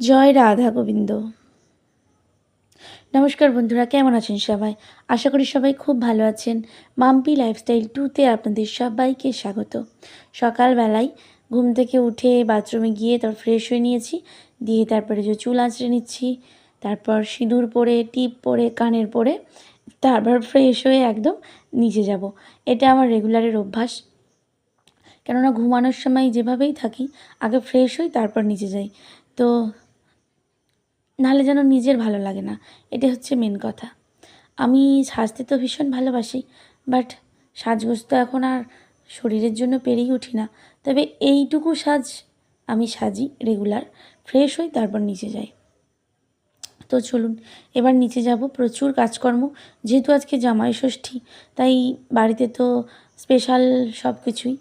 জয় রাধা গোবিন্দ। নমস্কার বন্ধুরা, কেমন আছেন সবাই? আশা করি সবাই খুব ভালো আছেন। মাম্পি লাইফস্টাইল টুতে আপনাদের সবাইকে স্বাগত। সকালবেলায় ঘুম থেকে উঠে বাথরুমে গিয়ে তারপর ফ্রেশ হয়ে নিয়েছি, দিয়ে তারপরে যে চুল আঁচড়ে নিচ্ছি, তারপর সিঁদুর পরে, টিপ পরে, কানের পরে, তারপর ফ্রেশ হয়ে একদম নিচে যাব। এটা আমার রেগুলারের অভ্যাস। কেননা ঘুমানোর সময় যেভাবেই থাকি, আগে ফ্রেশ হই, তারপর নিচে যাই। তো নাহলে যেন নিজের ভালো লাগে না। এটা হচ্ছে মেন কথা। আমি সাজতে তো ভীষণ ভালোবাসি বাট সাজগোজ তো এখন আর শরীরের জন্য পেরেই উঠি না। তবে এইটুকু সাজ আমি সাজি রেগুলার ফ্রেশ হই, তারপর নিচে যাই। তো চলুন, এবার নিচে যাব। প্রচুর কাজকর্ম, যেহেতু আজকে জামাই ষষ্ঠী, তাই বাড়িতে তো স্পেশাল সব কিছুই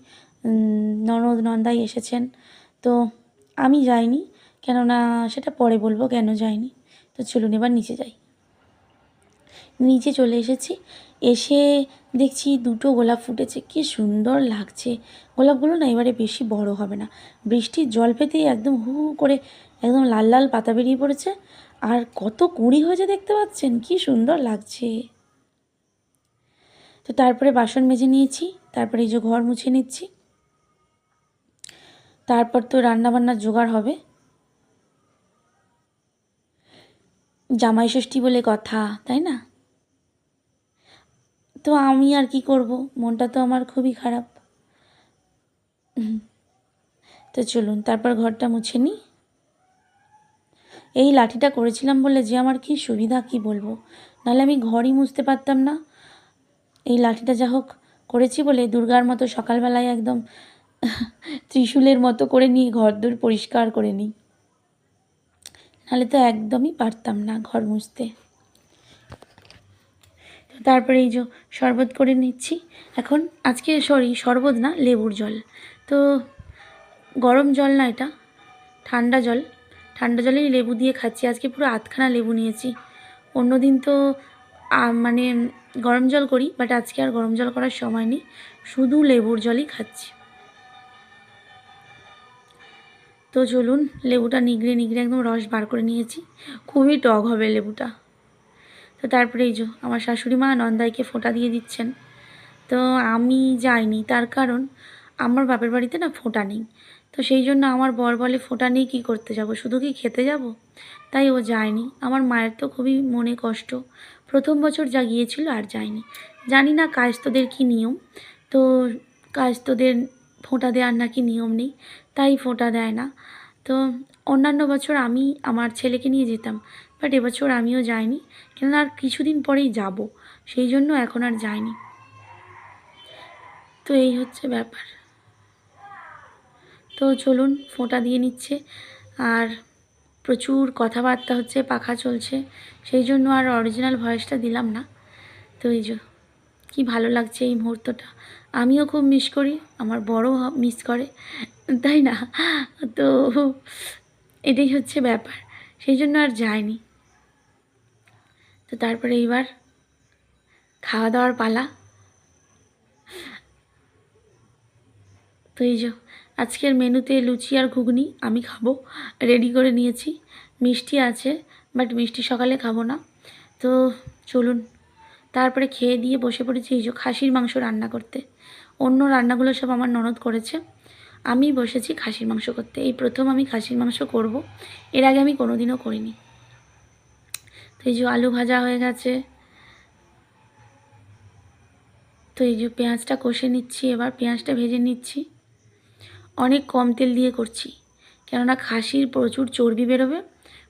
ননদ, নন্দাই এসেছেন। তো আমি যাইনি কেননা সেটা পরে বলব কেন যায়নি তো চলুন এবার নিচে যাই। নিচে চলে এসেছি। এসে দেখছি দুটো গোলাপ ফুটেছে। কি সুন্দর লাগছে। গোলাপগুলো না এবারে বেশি বড় হবে না। বৃষ্টির জল পেতেই একদম হু হু করে একদম লাল লাল পাতা বেরিয়ে পড়েছে। আর কত কুঁড়ি হয়েছে দেখতে পাচ্ছেন? কি সুন্দর লাগছে। তো তারপরে বাসন মেজে নিয়েছি। তারপরে এই যে ঘর মুছে নিচ্ছি। তারপর তো রান্নাবান্নার জোগাড় হবে। জামাই ষষ্ঠী বলে কথা, তাই না? তো আমি আর কি করব? মনটা তো আমার খুবই খারাপ। তো চলুন, তারপর ঘরটা মুছে নিই এই লাঠিটা করেছিলাম বলে যে আমার কি সুবিধা, কি বলব? নাহলে আমি ঘরই মুছতে পারতাম না। এই লাঠিটা যা হোক করেছি বলে দুর্গার মতো সকালবেলায় একদম ত্রিশূলের মতো করে নিয়ে ঘর দূর পরিষ্কার করে নিই। নাহলে তো একদমই পারতাম না ঘর মুছতে। তো তারপরে এই যে শরবত করে নিচ্ছি। এখন আজকে সরি শরবত না, লেবুর জল। তো গরম জল না এটা, ঠান্ডা জল। ঠান্ডা জলেই লেবু দিয়ে খাচ্ছি। আজকে পুরো আধখানা লেবু নিয়েছি। অন্যদিন তো মানে গরম জল করি বাট আজকে আর গরম জল করার সময় নেই। শুধু লেবুর জলই খাচ্ছি। তো চলুন, লেবুটা নিগড়ে নিগড়ে একদম রস বার করে নিয়েছি। খুবই টক হবে লেবুটা। তো তারপরে এই যে, আমার শাশুড়ি মা নন্দাইকে ফোঁটা দিয়ে দিচ্ছেন। তো আমি যাইনি, তার কারণ আমার বাপের বাড়িতে না ফোঁটা নেই। তো সেই জন্য আমার বর বলে, ফোঁটা নেই কী করতে যাব? শুধু কি খেতে যাব? তাই ও যায়নি। আমার মায়ের তো খুবই মনে কষ্ট। প্রথম বছর যা গিয়েছিল আর যায়নি। জানি না কায়স্থদের কী নিয়ম। তো কায়স্থদের ফোঁটা দেওয়ার নাকি নিয়ম নেই। তাই ফোঁটা দেয় না। তো অন্যান্য বছর আমি আমার ছেলেকে নিয়ে যেতাম বাট এবছর আমিও যাইনি, কেননা আর কিছুদিন পরেই যাব, সেই জন্য এখন আর যাইনি। তো এই হচ্ছে ব্যাপার। তো চলুন, ফোঁটা দিয়ে নিচ্ছে, আর প্রচুর কথাবার্তা হচ্ছে, পাখা চলছে, সেই জন্য আর অরিজিনাল ভয়েসটা দিলাম না। তো এই যে, কী ভালো লাগছে এই মুহূর্তটা। আমিও খুব মিস করি, আমার বড় মিস করে। তাই না? তো এটাই হচ্ছে ব্যাপার। সেই জন্য আর যায়নি তো তারপরে এইবার খাওয়া দাওয়ার পালা। তো এই যে, আজকের মেনুতে লুচি আর ঘুগনি আমি খাব। রেডি করে নিয়েছি। মিষ্টি আছে, বাট মিষ্টি সকালে খাব না। তো চলুন, তারপরে খেয়ে দিয়ে বসে পড়েছি এই যে খাসির মাংস রান্না করতে। অন্য রান্নাগুলো সব আমার ননদ করেছে। আমি বসেছি খাসির মাংস করতে। এই প্রথম আমি খাসির মাংস করব। এর আগে আমি কোনোদিনও করিনি। তো এই যে আলু ভাজা হয়ে গেছে। তো এই যে পেঁয়াজটা কষে নিচ্ছি, এবার পেঁয়াজটা ভেজে নিচ্ছি। অনেক কম তেল দিয়ে করছি, কেননা খাসির প্রচুর চর্বি বেরোবে,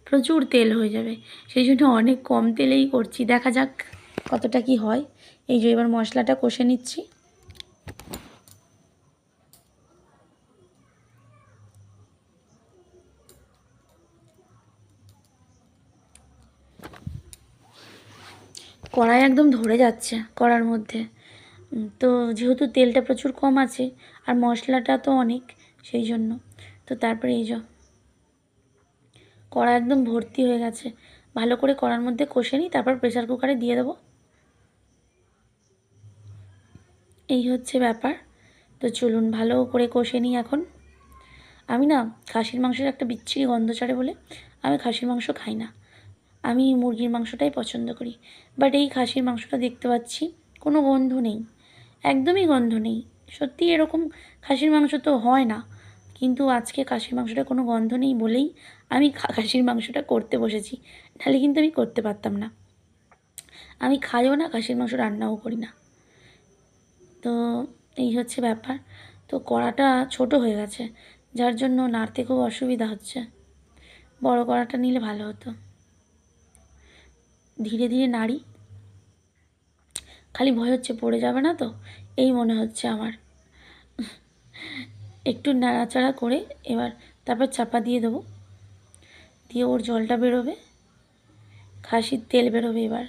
প্রচুর তেল হয়ে যাবে। সেই জন্য অনেক কম তেলেই করছি। দেখা যাক কতটা কি হয়। এই যে এবার মশলাটা কষে নিচ্ছি। কড়াই একদম ধরে যাচ্ছে কড়ার মধ্যে। তো যেহেতু তেলটা প্রচুর কম আছে আর মশলাটা তো অনেক, সেই জন্য। তো তারপরে এই যে কড়া একদম ভর্তি হয়ে গেছে। ভালো করে কড়ার মধ্যে কষে নিই, তারপর প্রেসার কুকারে দিয়ে দেবো। এই হচ্ছে ব্যাপার। তো চলুন, ভালো করে কষে নিই এখন। আমি না খাসির মাংসের একটা বিচ্ছিরি গন্ধ ছাড়ে বলে আমি খাসির মাংস খাই না। আমি মুরগির মাংসটাই পছন্দ করি। বাট এই খাসির মাংসটা দেখতে পাচ্ছি, কোনো গন্ধ নেই। একদমই গন্ধ নেই। সত্যি এরকম খাসির মাংস তো হয় না। কিন্তু আজকে খাসির মাংসটা কোনো গন্ধ নেই বলেই আমি খাসির মাংসটা করতে বসেছি। নাহলে কিন্তু আমি করতে পারতাম না। আমি খাইও না, খাসির মাংস রান্নাও করি না। তো এই হচ্ছে ব্যাপার। তো কড়াটা ছোট হয়ে গেছে, যার জন্য নাড়তে খুব অসুবিধা হচ্ছে। বড় কড়াটা নিলে ভালো হতো। ধীরে ধীরে নাড়ি। খালি ভয় হচ্ছে পড়ে যাবে না তো? এই মনে হচ্ছে আমার। একটু নাড়াচাড়া করে এবার তারপর চাপা দিয়ে দেবো। দিয়ে ওর জলটা বেরোবে। খাসির তেল বেরোবে এবার।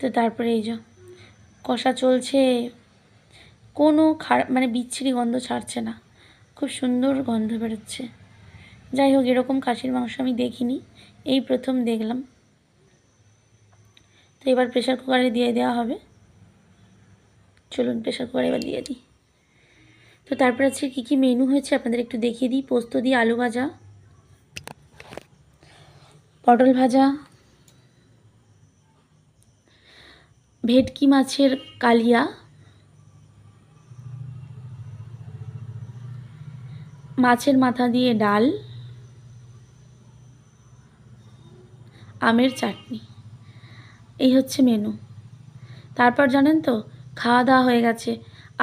তো তারপরে এই যে কষা চলছে। কোনো খারাপ মানে বিচ্ছিরি গন্ধ ছাড়ছে না। খুব সুন্দর গন্ধ বেরোচ্ছে। যাই হোক, এরকম খাসির মাংস আমি দেখিনি। এই প্রথম দেখলাম। তো এবার প্রেশার কুকারে দিয়ে দেওয়া হবে। চলুন প্রেশার কুকারে এবার দিয়ে দিই। তো তারপর আছে কী কী মেনু হয়েছে আপনাদের একটু দেখিয়ে দিই। পোস্ত দিয়ে আলু ভাজা, পটল ভাজা, ভেটকি মাছের কালিয়া, মাছের মাথা দিয়ে ডাল আমের চাটনি। এই হচ্ছে মেনু তারপর জানেন তো খাওয়া দাওয়া হয়ে গেছে।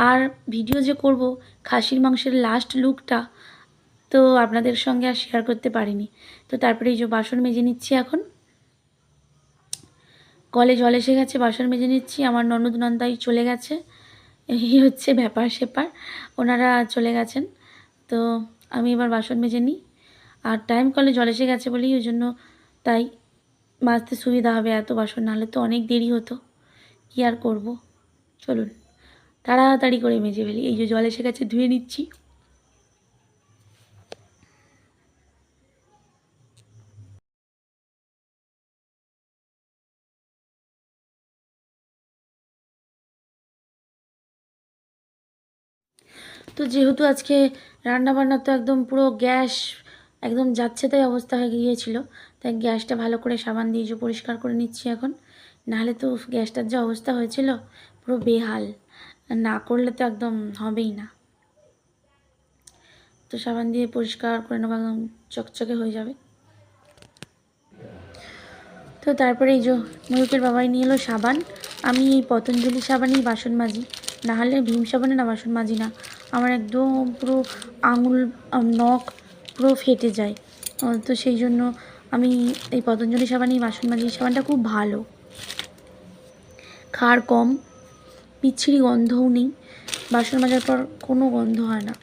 আর ভিডিও যে করব, খাসির মাংসের লাস্ট লুকটা তো আপনাদের সঙ্গে আর শেয়ার করতে পারিনি। তো তারপরে এই যে বাসন মেজে নিচ্ছি এখন। কলে জল এসে গেছে, বাসন মেজে নিচ্ছি। আমার ননদ নন্দাই চলে গেছে। এই হচ্ছে ব্যাপার সেপার। ওনারা চলে গেছেন। তো আমি এবার বাসন মেজে নিই। আর টাইম কলে জল এসে গেছে বলেই ওই জন্য তাই মাজতে সুবিধা হবে এত বাসন নাহলে তো অনেক দেরি হতো। কী আর করব? চলুন, তাড়াতাড়ি করে মেজে ফেলি। এই যে জল এসে গেছে, ধুয়ে নিচ্ছি। তো যেহেতু আজকে রান্নাবান্না তো একদম পুরো গ্যাস একদম যাচ্ছে তাই অবস্থা হয়ে গিয়েছিল। তাই গ্যাসটা ভালো করে সাবান দিয়ে পরিষ্কার করে নিচ্ছি এখন। নাহলে তো গ্যাসটার যে অবস্থা হয়েছিল পুরো বেহাল। না করলে তো একদম হবেই না। তো সাবান দিয়ে পরিষ্কার করে নেব, একদম চকচকে হয়ে যাবে। তো তারপরে এই যে ময়ূকের বাবাই নিয়ে এলো সাবান। আমি এই পতঞ্জলি সাবানেই বাসন মাজি। না হলে ভীম সাবানে না বাসন মাজি না। আমার একদম পুরো আঙুল নখ পুরো ফেটে যায়। তো সেই জন্য আমি এই পতঞ্জলি সাবানেই বাসন মাজি সাবানটা খুব ভালো। খার কম বিচ্ছিরি গন্ধও নেই, বাসন মাজার পর কোনো গন্ধ হয় না।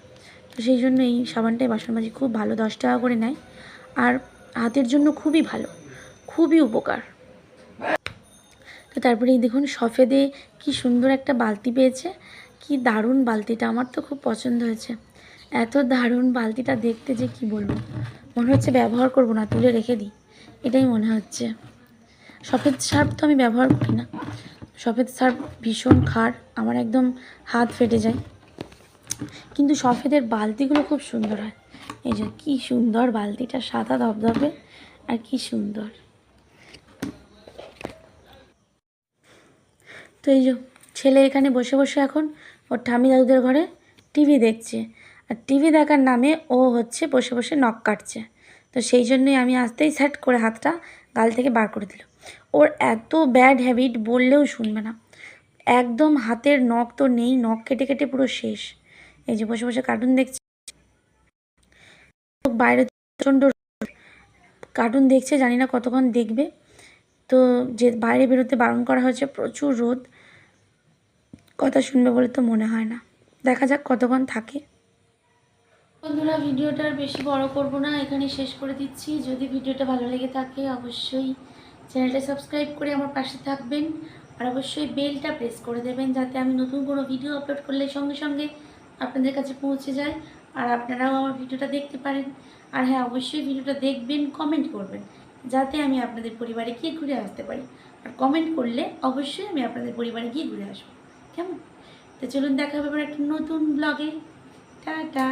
তো সেই জন্য এই সাবানটাই বাসন মাজি খুব ভালো, দশ টাকা করে নেয়। আর হাতের জন্য খুবই ভালো, খুবই উপকার। তো তারপরে এই দেখুন, সফেদে কি সুন্দর একটা বালতি পেয়েছে, কি দারুণ বালতিটা, আমার তো খুব পছন্দ হয়েছে। এত দারুণ বালতিটা দেখতে যে কি বলব? মনে হচ্ছে ব্যবহার করব না, তুলে রেখে দিই। এটাই মনে হচ্ছে। সফেদ সার্ফ তো আমি ব্যবহার করি না। সফেদ সার্ফ ভীষণ খার, আমার একদম হাত ফেটে যায়। কিন্তু সফেদের বালতিগুলো খুব সুন্দর হয়। এই যে কি সুন্দর বালতিটা, সাদা ধবধবে আর কি সুন্দর। তো এই যে ছেলে এখানে বসে বসে এখন ওর ঠামি দাদুদের ঘরে টিভি দেখছে। আর টিভি দেখার নামে ও হচ্ছে বসে বসে নখ কাটছে। তো সেই জন্যই আমি আসতেই সেট করে হাতটা গাল থেকে বার করে দিল। ওর এত ব্যাড হ্যাবিট বললেও শুনবে না। একদম হাতের নখ তো নেই নখ কেটে কেটে পুরো শেষ। এই যে বসে বসে কার্টুন দেখছে। বাইরে প্রচণ্ড কার্টুন দেখছে, জানি না কতক্ষণ দেখবে। তো যে বাইরে বেরোতে বারণ করা হয়েছে, প্রচুর রোদ। কথা শুনবে বলে তো মনে হয় না। দেখা যাক কতক্ষণ থাকে। বন্ধুরা ভিডিওটা আর বেশি বড় করব না এখানে শেষ করে দিচ্ছি। যদি ভিডিওটা ভালো লেগে থাকে, অবশ্যই চ্যানেলটা সাবস্ক্রাইব করে আমার পাশে থাকবেন। আর অবশ্যই বেলটা প্রেস করে দেবেন, যাতে আমি নতুন কোনো ভিডিও আপলোড করলে সঙ্গে সঙ্গে আপনাদের কাছে পৌঁছে যায় আর আপনারাও আমার ভিডিওটা দেখতে পারেন। আর হ্যাঁ অবশ্যই ভিডিওটা দেখবেন কমেন্ট করবেন, যাতে আমি আপনাদের পরিবারে গিয়ে ঘুরে আসতে পারি। আর কমেন্ট করলে অবশ্যই আমি আপনাদের পরিবারে গিয়ে ঘুরে আসব। কেমন? তো চলুন, দেখা হবে একটা নতুন ব্লগে টাটা!